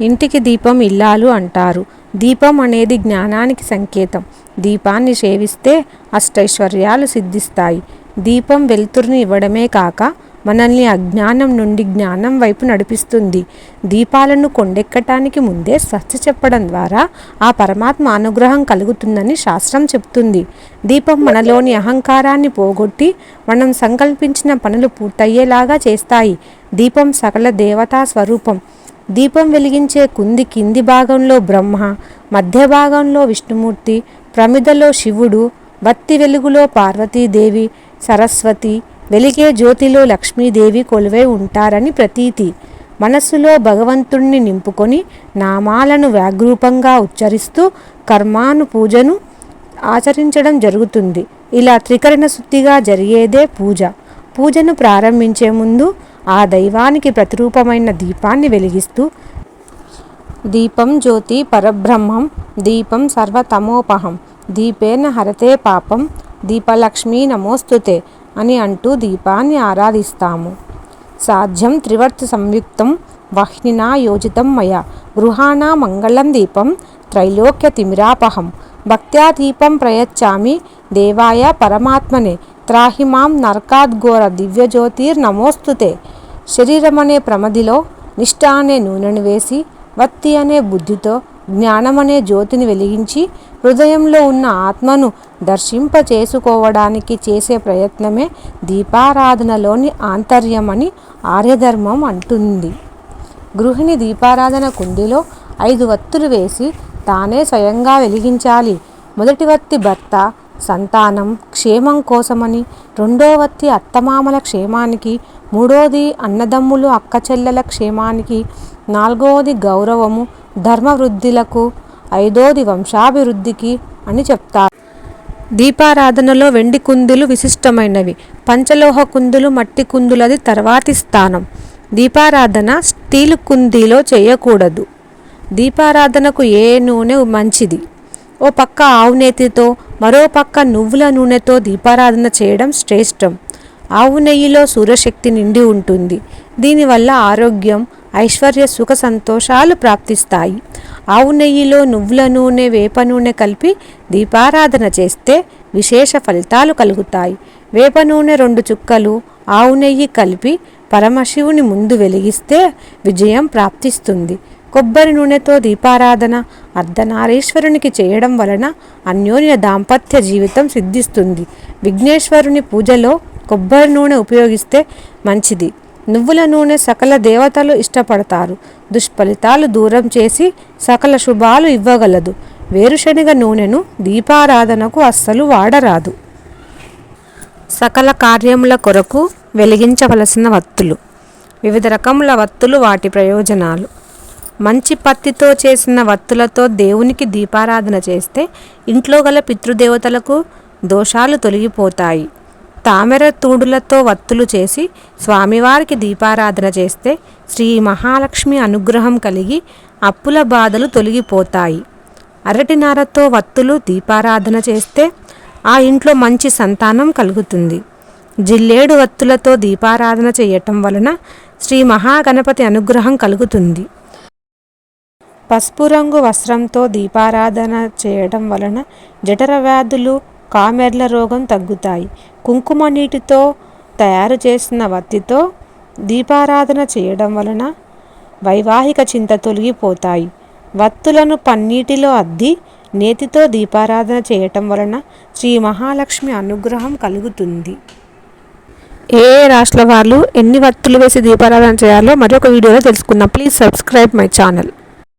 ఇంటికి దీపం ఇల్లాలు అంటారు. దీపం అనేది జ్ఞానానికి సంకేతం. దీపాన్ని సేవిస్తే అష్టైశ్వర్యాలు సిద్ధిస్తాయి. దీపం వెలుతురుని ఇవ్వడమే కాక మనల్ని అజ్ఞానం నుండి జ్ఞానం వైపు నడిపిస్తుంది. దీపాలను కొండెక్కటానికి ముందే స్వచ్ఛ చెప్పడం ద్వారా ఆ పరమాత్మ అనుగ్రహం కలుగుతుందని శాస్త్రం చెప్తుంది. దీపం మనలోని అహంకారాన్ని పోగొట్టి మనం సంకల్పించిన పనులు పూర్తయ్యేలాగా చేస్తాయి. దీపం సకల దేవతా స్వరూపం. దీపం వెలిగించే కుంది కింది భాగంలో బ్రహ్మ మధ్య భాగంలో విష్ణుమూర్తి ప్రమిదలో శివుడు బత్తి వెలుగులో పార్వతీదేవి సరస్వతి వెలిగే జ్యోతిలో లక్ష్మీదేవి కొలువై ఉంటారని ప్రతీతి. మనస్సులో భగవంతుణ్ణి నింపుకొని నామాలను వ్యాగ్రూపంగా ఉచ్చరిస్తూ కర్మాను పూజను ఆచరించడం జరుగుతుంది. ఇలా త్రికరణ శుద్ధిగా జరిగేదే పూజ. పూజను ప్రారంభించే ముందు ఆ దైవానికి ప్రతిరూపమైన దీపాన్ని వెలిగిస్తూ దీపం జ్యోతి పరబ్రహ్మం దీపం సర్వతమోపహం దీపేన హరతే పాపం దీపలక్ష్మి నమోస్తుతే అని అంటూ దీపాన్ని ఆరాధిస్తాము. సాధ్యం త్రివర్త సంయుక్తం వహ్నినా యోజితం మయ గృహాణ మంగళం దీపం త్రైలోక్య తిమిరాపహం భక్త్యా దీపం ప్రయచ్చామి దేవాయ పరమాత్మనే త్రాహిమాం నరకాద్ఘోర దివ్యజ్యోతిర్నమోస్తుతే శరీరమనే ప్రమదిలో నిష్ఠ అనే నూనెను వేసి వత్తి అనే బుద్ధితో జ్ఞానమనే జ్యోతిని వెలిగించి హృదయంలో ఉన్న ఆత్మను దర్శింప చేసుకోవడానికి చేసే ప్రయత్నమే దీపారాధనలోని ఆంతర్యమని ఆర్యధర్మం అంటుంది. గృహిణి దీపారాధన కుండిలో ఐదు వత్తులు వేసి తానే స్వయంగా వెలిగించాలి. మొదటి వత్తి భర్త సంతానం క్షేమం కోసమని రెండోవత్తి అత్తమామల క్షేమానికి మూడోది అన్నదమ్ములు అక్కచెల్లెల క్షేమానికి నాలుగవది గౌరవము ధర్మవృద్ధులకు ఐదోది వంశాభివృద్ధికి అని చెప్తారు. దీపారాధనలో వెండి కుందులు విశిష్టమైనవి. పంచలోహ కుందులు మట్టి కుందులది తర్వాతి స్థానం. దీపారాధన స్టీలు కుందీలో చేయకూడదు. దీపారాధనకు ఏ నూనె మంచిది? ఓ పక్క ఆవు నేతితో మరో పక్క నువ్వుల నూనెతో దీపారాధన చేయడం శ్రేష్టం. ఆవు నెయ్యిలో సూర్యశక్తి నిండి ఉంటుంది. దీనివల్ల ఆరోగ్యం ఐశ్వర్య సుఖ సంతోషాలు ప్రాప్తిస్తాయి. ఆవు నెయ్యిలో నువ్వుల నూనె వేప నూనె కలిపి దీపారాధన చేస్తే విశేష ఫలితాలు కలుగుతాయి. వేప నూనె రెండు చుక్కలు ఆవు నెయ్యి కలిపి పరమశివుని ముందు వెలిగిస్తే విజయం ప్రాప్తిస్తుంది. కొబ్బరి నూనెతో దీపారాధన అర్ధనారీశ్వరునికి చేయడం వలన అన్యోన్య దాంపత్య జీవితం సిద్ధిస్తుంది. విఘ్నేశ్వరుని పూజలో కొబ్బరి నూనె ఉపయోగిస్తే మంచిది. నువ్వుల నూనె సకల దేవతలు ఇష్టపడతారు. దుష్ఫలితాలు దూరం చేసి సకల శుభాలు ఇవ్వగలదు. వేరుశనగ నూనెను దీపారాధనకు అస్సలు వాడరాదు. సకల కార్యముల కొరకు వెలిగించవలసిన వత్తులు. వివిధ రకముల వత్తులు వాటి ప్రయోజనాలు. మంచి పత్తితో చేసిన వత్తులతో దేవునికి దీపారాధన చేస్తే ఇంట్లో గల పితృదేవతలకు దోషాలు తొలగిపోతాయి. తామెర తూడులతో వత్తులు చేసి స్వామివారికి దీపారాధన చేస్తే శ్రీ మహాలక్ష్మి అనుగ్రహం కలిగి అప్పుల బాధలు తొలగిపోతాయి. అరటి నారతో వత్తులు దీపారాధన చేస్తే ఆ ఇంట్లో మంచి సంతానం కలుగుతుంది. జిల్లేడు వత్తులతో దీపారాధన చేయటం వలన శ్రీ మహాగణపతి అనుగ్రహం కలుగుతుంది. పసుపు రంగు వస్త్రంతో దీపారాధన చేయడం వలన జఠర వ్యాధులు కామెర్ల రోగం తగ్గుతాయి. కుంకుమ నీటితో తయారు చేసిన వత్తితో దీపారాధన చేయడం వలన వైవాహిక చింత తొలగిపోతాయి. వత్తులను పన్నీటిలో అద్ది నేతితో దీపారాధన చేయటం వలన శ్రీ మహాలక్ష్మి అనుగ్రహం కలుగుతుంది. ఏ ఏ రాష్ట్రాల వాళ్ళు ఎన్ని వత్తులు వేసి దీపారాధన చేయాలో మరొక వీడియోలో తెలుసుకుందాం. Please subscribe my channel.